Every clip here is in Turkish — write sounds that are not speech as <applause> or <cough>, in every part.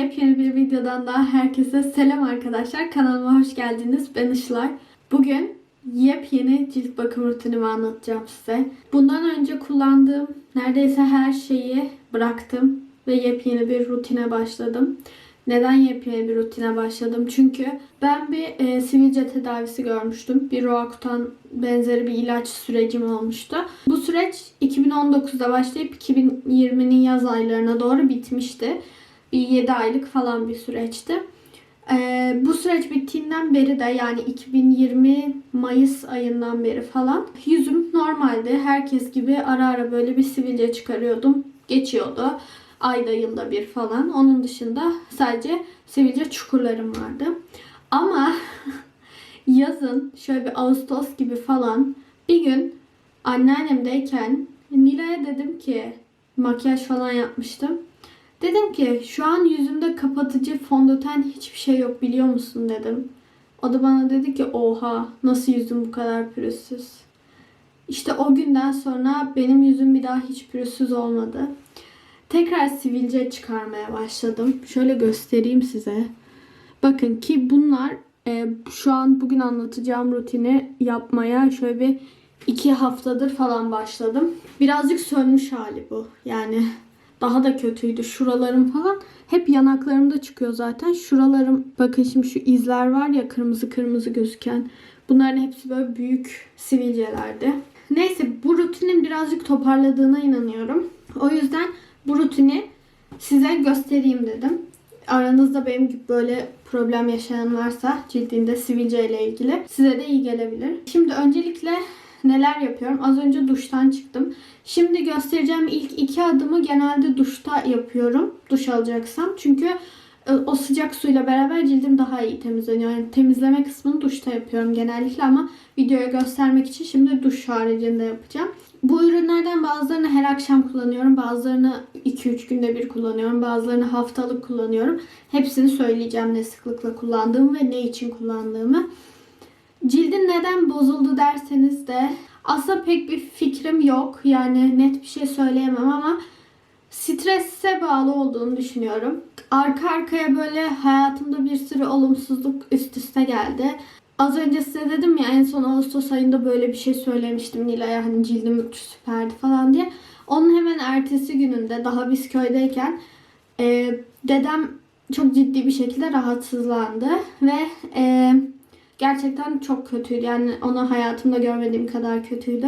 Yepyeni bir videodan daha herkese selam arkadaşlar. Kanalıma hoş geldiniz. Ben Işılay. Bugün yepyeni cilt bakım rutinimi anlatacağım size. Bundan önce kullandığım neredeyse her şeyi bıraktım ve yepyeni bir rutine başladım. Neden yepyeni bir rutine başladım? Çünkü ben bir e, sivilce tedavisi görmüştüm. Bir Roakutan benzeri bir ilaç sürecim olmuştu. Bu süreç 2019'da başlayıp 2020'nin yaz aylarına doğru bitmişti. Bir 7 aylık falan bir süreçti. Ee, bu süreç bittiğinden beri de yani 2020 Mayıs ayından beri falan yüzüm normalde herkes gibi ara ara böyle bir sivilce çıkarıyordum. Geçiyordu. Ayda yılda bir falan. Onun dışında sadece sivilce çukurlarım vardı. Ama <laughs> yazın şöyle bir Ağustos gibi falan bir gün anneannemdeyken Nilay'a dedim ki makyaj falan yapmıştım. Dedim ki şu an yüzümde kapatıcı fondöten hiçbir şey yok biliyor musun dedim. O da bana dedi ki oha nasıl yüzüm bu kadar pürüzsüz. İşte o günden sonra benim yüzüm bir daha hiç pürüzsüz olmadı. Tekrar sivilce çıkarmaya başladım. Şöyle göstereyim size. Bakın ki bunlar e, şu an bugün anlatacağım rutini yapmaya şöyle bir iki haftadır falan başladım. Birazcık sönmüş hali bu. Yani daha da kötüydü. Şuralarım falan hep yanaklarımda çıkıyor zaten. Şuralarım bakın şimdi şu izler var ya kırmızı kırmızı gözüken. Bunların hepsi böyle büyük sivilcelerdi. Neyse bu rutinin birazcık toparladığına inanıyorum. O yüzden bu rutini size göstereyim dedim. Aranızda benim gibi böyle problem yaşayan varsa cildinde sivilce ile ilgili size de iyi gelebilir. Şimdi öncelikle neler yapıyorum? Az önce duştan çıktım. Şimdi göstereceğim ilk iki adımı genelde duşta yapıyorum. Duş alacaksam. Çünkü e, o sıcak suyla beraber cildim daha iyi temizleniyor. Yani temizleme kısmını duşta yapıyorum genellikle ama videoya göstermek için şimdi duş haricinde yapacağım. Bu ürünlerden bazılarını her akşam kullanıyorum. Bazılarını 2-3 günde bir kullanıyorum. Bazılarını haftalık kullanıyorum. Hepsini söyleyeceğim ne sıklıkla kullandığımı ve ne için kullandığımı. Cildin neden bozuldu derseniz de aslında pek bir fikrim yok. Yani net bir şey söyleyemem ama strese bağlı olduğunu düşünüyorum. Arka arkaya böyle hayatımda bir sürü olumsuzluk üst üste geldi. Az önce size dedim ya en son Ağustos ayında böyle bir şey söylemiştim Nilay'a hani cildim süperdi falan diye. Onun hemen ertesi gününde daha biz köydeyken e, dedem çok ciddi bir şekilde rahatsızlandı ve e, gerçekten çok kötüydü. Yani onu hayatımda görmediğim kadar kötüydü.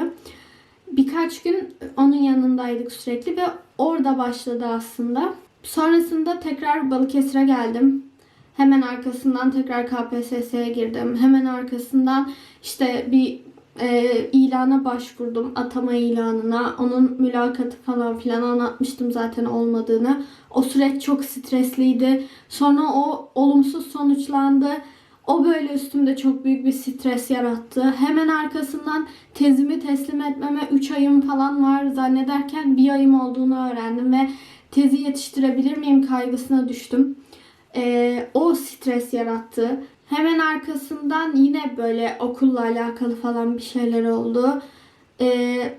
Birkaç gün onun yanındaydık sürekli ve orada başladı aslında. Sonrasında tekrar Balıkesir'e geldim. Hemen arkasından tekrar KPSS'ye girdim. Hemen arkasından işte bir e, ilana başvurdum. Atama ilanına. Onun mülakatı falan filan anlatmıştım zaten olmadığını. O süreç çok stresliydi. Sonra o olumsuz sonuçlandı. O böyle üstümde çok büyük bir stres yarattı. Hemen arkasından tezimi teslim etmeme 3 ayım falan var zannederken bir ayım olduğunu öğrendim ve tezi yetiştirebilir miyim kaygısına düştüm. Ee, o stres yarattı. Hemen arkasından yine böyle okulla alakalı falan bir şeyler oldu. Ee,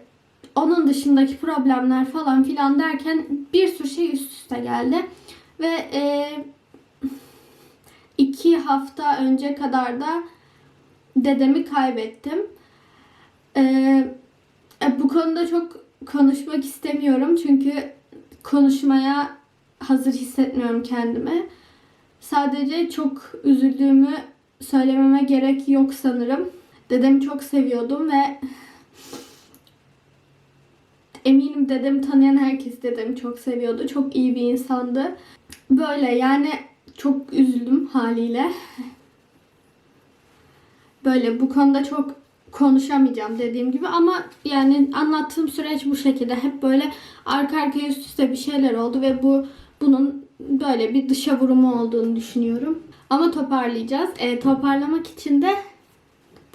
onun dışındaki problemler falan filan derken bir sürü şey üst üste geldi. Ve e, iki hafta önce kadar da dedemi kaybettim. Ee, bu konuda çok konuşmak istemiyorum çünkü konuşmaya hazır hissetmiyorum kendimi. Sadece çok üzüldüğümü söylememe gerek yok sanırım. Dedemi çok seviyordum ve eminim dedemi tanıyan herkes dedemi çok seviyordu. Çok iyi bir insandı. Böyle yani çok üzüldüm haliyle. Böyle bu konuda çok konuşamayacağım dediğim gibi ama yani anlattığım süreç bu şekilde. Hep böyle arka arkaya üst üste bir şeyler oldu ve bu bunun böyle bir dışa vurumu olduğunu düşünüyorum. Ama toparlayacağız. E, toparlamak için de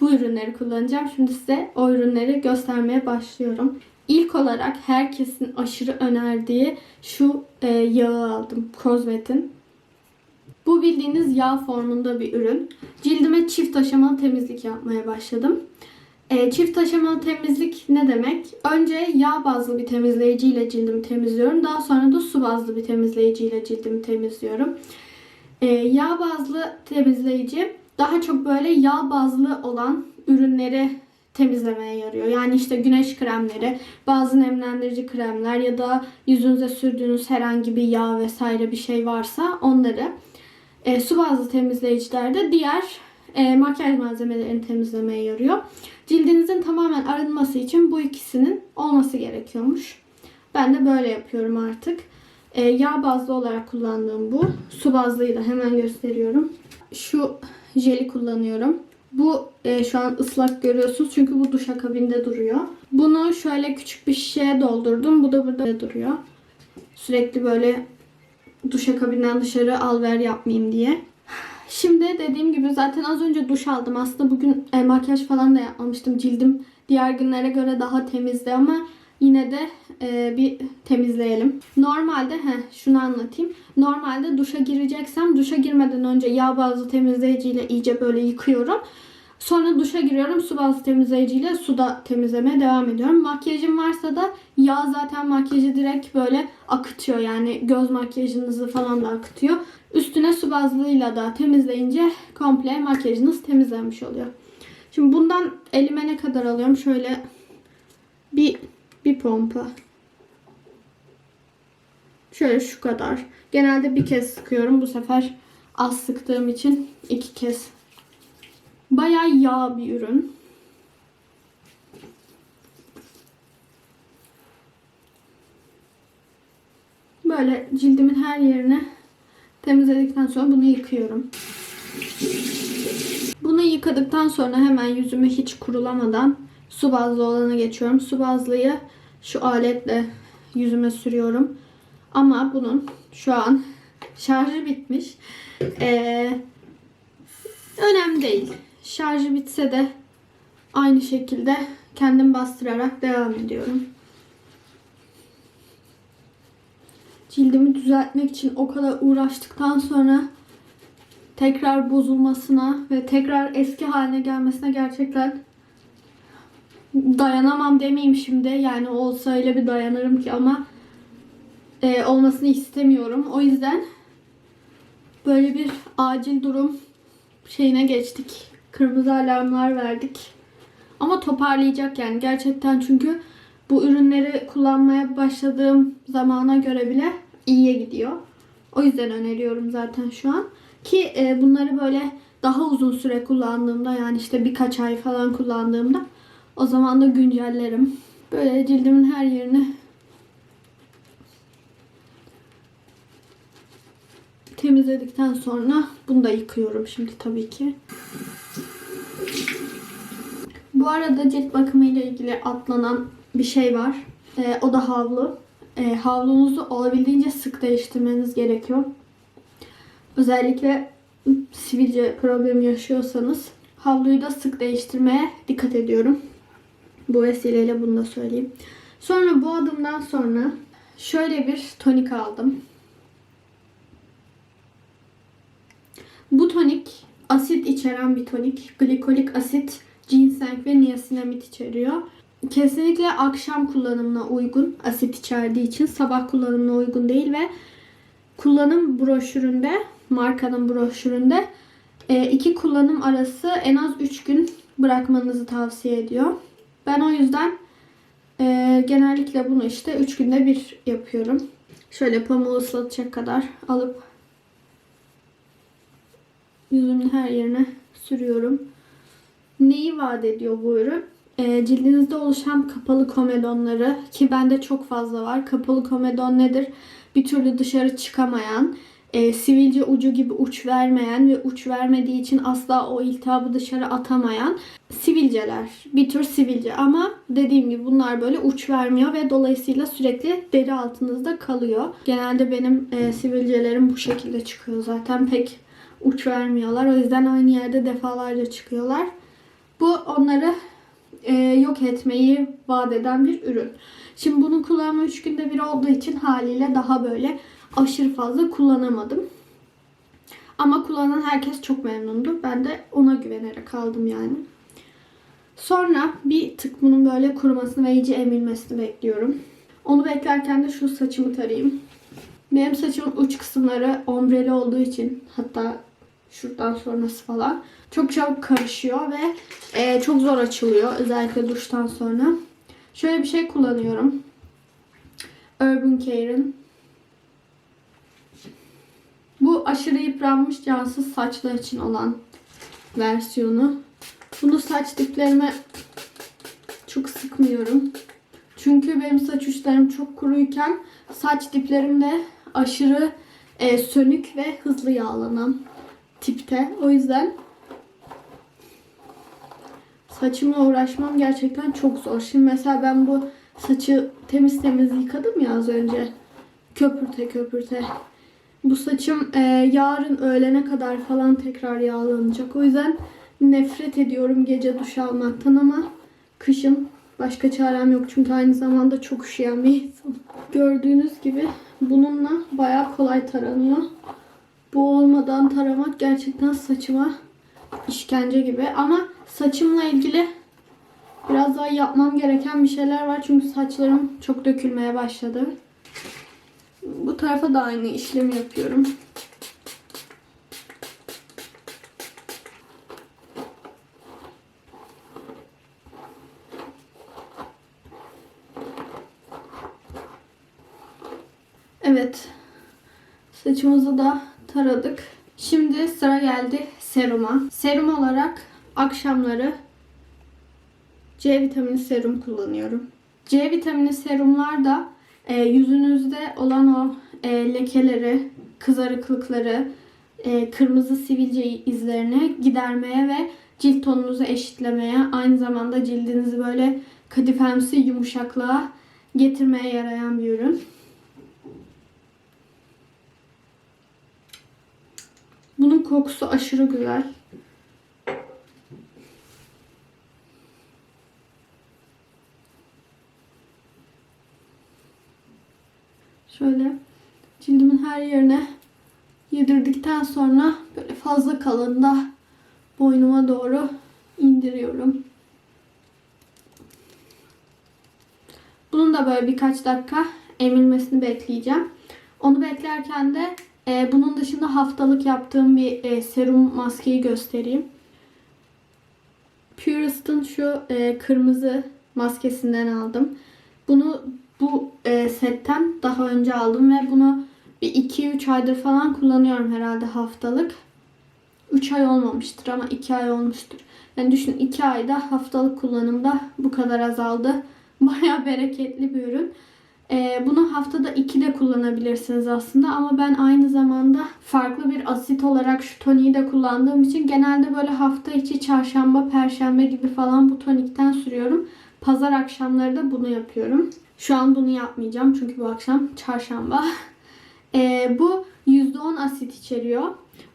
bu ürünleri kullanacağım. Şimdi size o ürünleri göstermeye başlıyorum. İlk olarak herkesin aşırı önerdiği şu e, yağı aldım. Cosmet'in. Bu bildiğiniz yağ formunda bir ürün. Cildime çift aşamalı temizlik yapmaya başladım. E, çift aşamalı temizlik ne demek? Önce yağ bazlı bir temizleyiciyle cildimi temizliyorum. Daha sonra da su bazlı bir temizleyiciyle cildimi temizliyorum. E, yağ bazlı temizleyici daha çok böyle yağ bazlı olan ürünleri temizlemeye yarıyor. Yani işte güneş kremleri, bazı nemlendirici kremler ya da yüzünüze sürdüğünüz herhangi bir yağ vesaire bir şey varsa onları. E, su bazlı temizleyiciler de diğer e, makyaj malzemelerini temizlemeye yarıyor. Cildinizin tamamen arınması için bu ikisinin olması gerekiyormuş. Ben de böyle yapıyorum artık. E, yağ bazlı olarak kullandığım bu. Su bazlıyı da hemen gösteriyorum. Şu jeli kullanıyorum. Bu e, şu an ıslak görüyorsunuz çünkü bu duşakabinde duruyor. Bunu şöyle küçük bir şişeye doldurdum. Bu da burada duruyor. Sürekli böyle duşakabinden dışarı al ver yapmayayım diye. Şimdi dediğim gibi zaten az önce duş aldım. Aslında bugün e, makyaj falan da yapmamıştım. Cildim diğer günlere göre daha temizdi ama yine de e, bir temizleyelim. Normalde he, şunu anlatayım. Normalde duşa gireceksem duşa girmeden önce yağ bazlı temizleyiciyle iyice böyle yıkıyorum. Sonra duşa giriyorum. Su bazlı temizleyiciyle suda temizlemeye devam ediyorum. Makyajım varsa da yağ zaten makyajı direkt böyle akıtıyor. Yani göz makyajınızı falan da akıtıyor. Üstüne su bazlıyla da temizleyince komple makyajınız temizlenmiş oluyor. Şimdi bundan elime ne kadar alıyorum? Şöyle bir bir pompa. Şöyle şu kadar. Genelde bir kez sıkıyorum. Bu sefer az sıktığım için iki kez. Bayağı yağ bir ürün. Böyle cildimin her yerini temizledikten sonra bunu yıkıyorum. Bunu yıkadıktan sonra hemen yüzümü hiç kurulamadan su bazlı olana geçiyorum. Su bazlıyı şu aletle yüzüme sürüyorum. Ama bunun şu an şarjı bitmiş. Ee, önemli değil. Şarjı bitse de aynı şekilde kendim bastırarak devam ediyorum. Cildimi düzeltmek için o kadar uğraştıktan sonra tekrar bozulmasına ve tekrar eski haline gelmesine gerçekten dayanamam demeyeyim şimdi. Yani olsa öyle bir dayanırım ki ama e, olmasını istemiyorum. O yüzden böyle bir acil durum şeyine geçtik. Kırmızı alarmlar verdik. Ama toparlayacak yani gerçekten çünkü bu ürünleri kullanmaya başladığım zamana göre bile iyiye gidiyor. O yüzden öneriyorum zaten şu an. Ki e, bunları böyle daha uzun süre kullandığımda yani işte birkaç ay falan kullandığımda o zaman da güncellerim. Böyle cildimin her yerini temizledikten sonra bunu da yıkıyorum şimdi tabii ki. Bu arada cilt bakımı ile ilgili atlanan bir şey var. Ee, o da havlu. Ee, havlunuzu olabildiğince sık değiştirmeniz gerekiyor. Özellikle sivilce problemi yaşıyorsanız havluyu da sık değiştirmeye dikkat ediyorum. Bu vesileyle bunu da söyleyeyim. Sonra bu adımdan sonra şöyle bir tonik aldım. Bu tonik asit içeren bir tonik. Glikolik asit, ginseng ve niasinamid içeriyor. Kesinlikle akşam kullanımına uygun asit içerdiği için sabah kullanımına uygun değil ve kullanım broşüründe markanın broşüründe e, iki kullanım arası en az 3 gün bırakmanızı tavsiye ediyor. Ben o yüzden e, genellikle bunu işte 3 günde bir yapıyorum. Şöyle pamuğu ıslatacak kadar alıp yüzümün her yerine sürüyorum. Neyi vaat ediyor bu ürün? E, cildinizde oluşan kapalı komedonları ki bende çok fazla var. Kapalı komedon nedir? Bir türlü dışarı çıkamayan, e, sivilce ucu gibi uç vermeyen ve uç vermediği için asla o iltihabı dışarı atamayan sivilceler. Bir tür sivilce ama dediğim gibi bunlar böyle uç vermiyor ve dolayısıyla sürekli deri altınızda kalıyor. Genelde benim e, sivilcelerim bu şekilde çıkıyor zaten pek uç vermiyorlar. O yüzden aynı yerde defalarca çıkıyorlar. Bu onları e, yok etmeyi vaat eden bir ürün. Şimdi bunun kullanımı 3 günde bir olduğu için haliyle daha böyle aşırı fazla kullanamadım. Ama kullanan herkes çok memnundu. Ben de ona güvenerek aldım yani. Sonra bir tık bunun böyle kurumasını ve iyice emilmesini bekliyorum. Onu beklerken de şu saçımı tarayayım. Benim saçımın uç kısımları ombreli olduğu için hatta şuradan sonrası falan çok çabuk karışıyor ve e, çok zor açılıyor özellikle duştan sonra. Şöyle bir şey kullanıyorum. Urban Care'ın bu aşırı yıpranmış cansız saçlar için olan versiyonu. Bunu saç diplerime çok sıkmıyorum. Çünkü benim saç uçlarım çok kuruyken saç diplerim de aşırı e, sönük ve hızlı yağlanan tipte. O yüzden saçımla uğraşmam gerçekten çok zor. Şimdi mesela ben bu saçı temiz temiz yıkadım ya az önce. Köpürte köpürte. Bu saçım e, yarın öğlene kadar falan tekrar yağlanacak. O yüzden nefret ediyorum gece duş almaktan ama kışın başka çarem yok. Çünkü aynı zamanda çok üşüyen bir insanım. Gördüğünüz gibi bununla bayağı kolay taranıyor. Bu olmadan taramak gerçekten saçıma işkence gibi. Ama saçımla ilgili biraz daha yapmam gereken bir şeyler var. Çünkü saçlarım çok dökülmeye başladı. Bu tarafa da aynı işlemi yapıyorum. Evet. Saçımızı da taradık. Şimdi sıra geldi seruma. Serum olarak akşamları C vitamini serum kullanıyorum. C vitamini serumlar da e, yüzünüzde olan o e, lekeleri, kızarıklıkları, e, kırmızı sivilce izlerini gidermeye ve cilt tonunuzu eşitlemeye, aynı zamanda cildinizi böyle kadifemsi yumuşaklığa getirmeye yarayan bir ürün. Bunun kokusu aşırı güzel. Şöyle cildimin her yerine yedirdikten sonra böyle fazla kalında boynuma doğru indiriyorum. Bunun da böyle birkaç dakika emilmesini bekleyeceğim. Onu beklerken de e, bunun dışında haftalık yaptığım bir e, serum maskeyi göstereyim. Purist'ın şu e, kırmızı maskesinden aldım. Bunu bu e, setten daha önce aldım ve bunu bir 2-3 aydır falan kullanıyorum herhalde haftalık. 3 ay olmamıştır ama 2 ay olmuştur. Yani düşün 2 ayda haftalık kullanımda bu kadar azaldı. <laughs> Baya bereketli bir ürün. Ee, bunu haftada 2 de kullanabilirsiniz aslında ama ben aynı zamanda farklı bir asit olarak şu toniği de kullandığım için genelde böyle hafta içi çarşamba, perşembe gibi falan bu tonikten sürüyorum. Pazar akşamları da bunu yapıyorum. Şu an bunu yapmayacağım çünkü bu akşam çarşamba. <laughs> Ee, bu %10 asit içeriyor.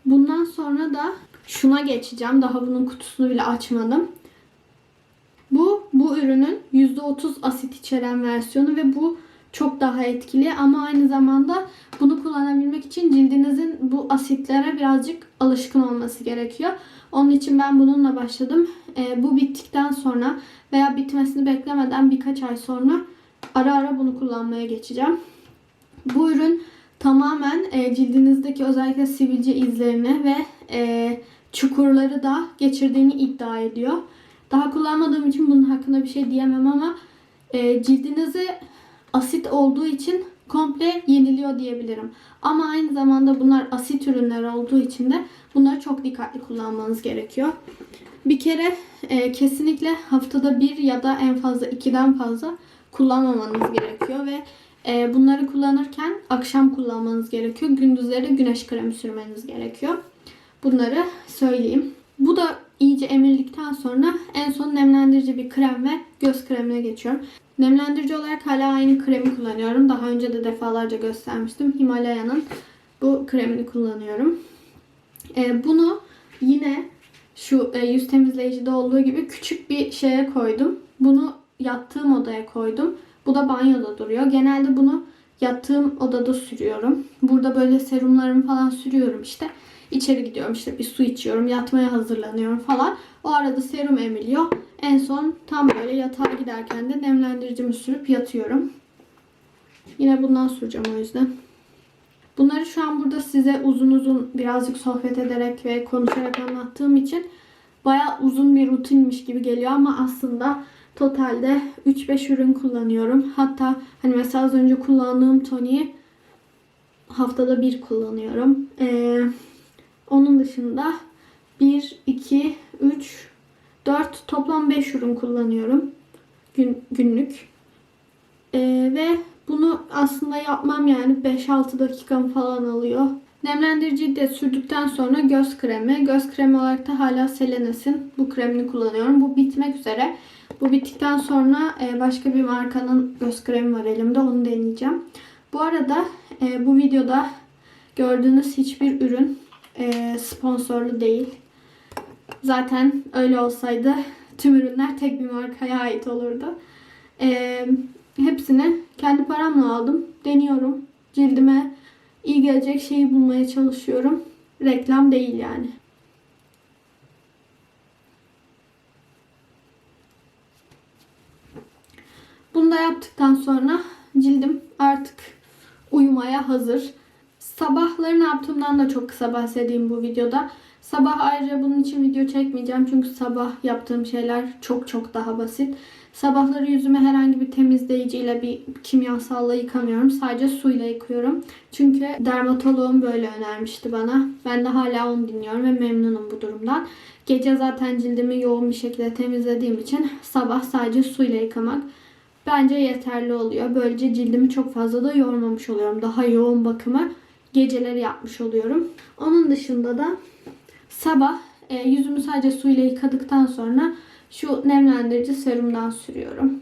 Bundan sonra da şuna geçeceğim. Daha bunun kutusunu bile açmadım. Bu bu ürünün %30 asit içeren versiyonu ve bu çok daha etkili ama aynı zamanda bunu kullanabilmek için cildinizin bu asitlere birazcık alışkın olması gerekiyor. Onun için ben bununla başladım. Ee, bu bittikten sonra veya bitmesini beklemeden birkaç ay sonra ara ara bunu kullanmaya geçeceğim. Bu ürün tamamen e, cildinizdeki özellikle sivilce izlerini ve e, çukurları da geçirdiğini iddia ediyor. Daha kullanmadığım için bunun hakkında bir şey diyemem ama e, cildinizi asit olduğu için komple yeniliyor diyebilirim. Ama aynı zamanda bunlar asit ürünler olduğu için de bunları çok dikkatli kullanmanız gerekiyor. Bir kere e, kesinlikle haftada bir ya da en fazla ikiden fazla kullanmamanız gerekiyor ve e, bunları kullanırken akşam kullanmanız gerekiyor. Gündüzleri güneş kremi sürmeniz gerekiyor. Bunları söyleyeyim. Bu da iyice emildikten sonra en son nemlendirici bir krem ve göz kremine geçiyorum. Nemlendirici olarak hala aynı kremi kullanıyorum. Daha önce de defalarca göstermiştim. Himalaya'nın bu kremini kullanıyorum. Ee, bunu yine şu e, yüz temizleyicide olduğu gibi küçük bir şeye koydum. Bunu yattığım odaya koydum. Bu da banyoda duruyor. Genelde bunu yattığım odada sürüyorum. Burada böyle serumlarımı falan sürüyorum işte. içeri gidiyorum işte bir su içiyorum, yatmaya hazırlanıyorum falan. O arada serum emiliyor. En son tam böyle yatağa giderken de nemlendiricimi sürüp yatıyorum. Yine bundan süreceğim o yüzden. Bunları şu an burada size uzun uzun birazcık sohbet ederek ve konuşarak anlattığım için bayağı uzun bir rutinmiş gibi geliyor ama aslında totalde 3-5 ürün kullanıyorum. Hatta hani mesela az önce kullandığım toniği haftada bir kullanıyorum. Ee, onun dışında 1, 2, 3, 4 toplam 5 ürün kullanıyorum gün, günlük. Ee, ve bunu aslında yapmam yani 5-6 dakikamı falan alıyor. Nemlendiriciyi de sürdükten sonra göz kremi. Göz kremi olarak da hala Selenes'in bu kremini kullanıyorum. Bu bitmek üzere. Bu bittikten sonra e, başka bir markanın göz kremi var elimde. Onu deneyeceğim. Bu arada e, bu videoda gördüğünüz hiçbir ürün e, sponsorlu değil. Zaten öyle olsaydı tüm ürünler tek bir markaya ait olurdu. E, hepsini kendi paramla aldım. Deniyorum. Cildime iyi gelecek şeyi bulmaya çalışıyorum. Reklam değil yani. Bunu da yaptıktan sonra cildim artık uyumaya hazır. Sabahları ne yaptığımdan da çok kısa bahsedeyim bu videoda. Sabah ayrıca bunun için video çekmeyeceğim çünkü sabah yaptığım şeyler çok çok daha basit. Sabahları yüzümü herhangi bir temizleyiciyle bir kimyasalla yıkamıyorum. Sadece suyla yıkıyorum. Çünkü dermatoloğum böyle önermişti bana. Ben de hala onu dinliyorum ve memnunum bu durumdan. Gece zaten cildimi yoğun bir şekilde temizlediğim için sabah sadece suyla yıkamak bence yeterli oluyor. Böylece cildimi çok fazla da yormamış oluyorum. Daha yoğun bakımı geceleri yapmış oluyorum. Onun dışında da sabah e, yüzümü sadece suyla yıkadıktan sonra şu nemlendirici serumdan sürüyorum.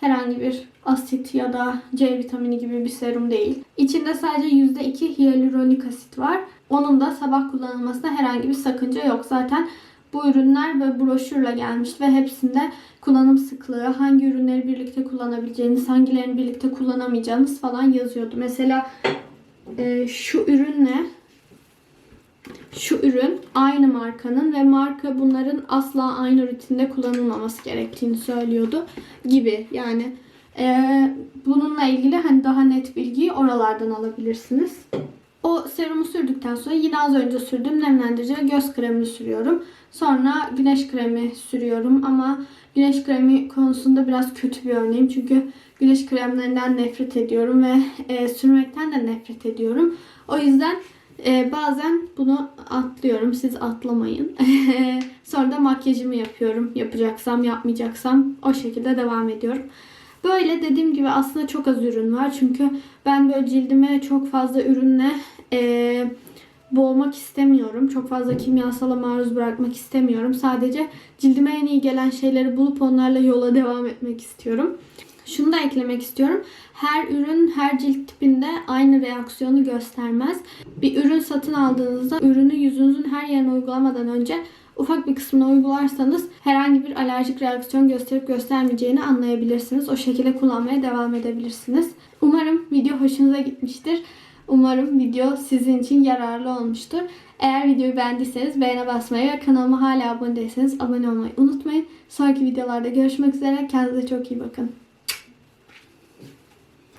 Herhangi bir asit ya da C vitamini gibi bir serum değil. İçinde sadece %2 hyaluronik asit var. Onun da sabah kullanılmasına herhangi bir sakınca yok. Zaten bu ürünler ve broşürle gelmiş ve hepsinde kullanım sıklığı, hangi ürünleri birlikte kullanabileceğiniz, hangilerini birlikte kullanamayacağınız falan yazıyordu. Mesela e, şu ürünle şu ürün aynı markanın ve marka bunların asla aynı rutinde kullanılmaması gerektiğini söylüyordu gibi. Yani e, bununla ilgili hani daha net bilgiyi oralardan alabilirsiniz. O serumu sürdükten sonra yine az önce sürdüğüm nemlendirici göz kremini sürüyorum. Sonra güneş kremi sürüyorum ama güneş kremi konusunda biraz kötü bir örneğim. Çünkü güneş kremlerinden nefret ediyorum ve e, sürmekten de nefret ediyorum. O yüzden e, bazen bunu atlıyorum. Siz atlamayın. <laughs> Sonra da makyajımı yapıyorum. Yapacaksam yapmayacaksam o şekilde devam ediyorum. Böyle dediğim gibi aslında çok az ürün var. Çünkü ben böyle cildime çok fazla ürünle e, boğmak istemiyorum. Çok fazla kimyasala maruz bırakmak istemiyorum. Sadece cildime en iyi gelen şeyleri bulup onlarla yola devam etmek istiyorum. Şunu da eklemek istiyorum. Her ürün her cilt tipinde aynı reaksiyonu göstermez. Bir ürün satın aldığınızda ürünü yüzünüzün her yerine uygulamadan önce ufak bir kısmına uygularsanız herhangi bir alerjik reaksiyon gösterip göstermeyeceğini anlayabilirsiniz. O şekilde kullanmaya devam edebilirsiniz. Umarım video hoşunuza gitmiştir. Umarım video sizin için yararlı olmuştur. Eğer videoyu beğendiyseniz beğene basmayı ve kanalıma hala abone değilseniz abone olmayı unutmayın. Sonraki videolarda görüşmek üzere. Kendinize çok iyi bakın.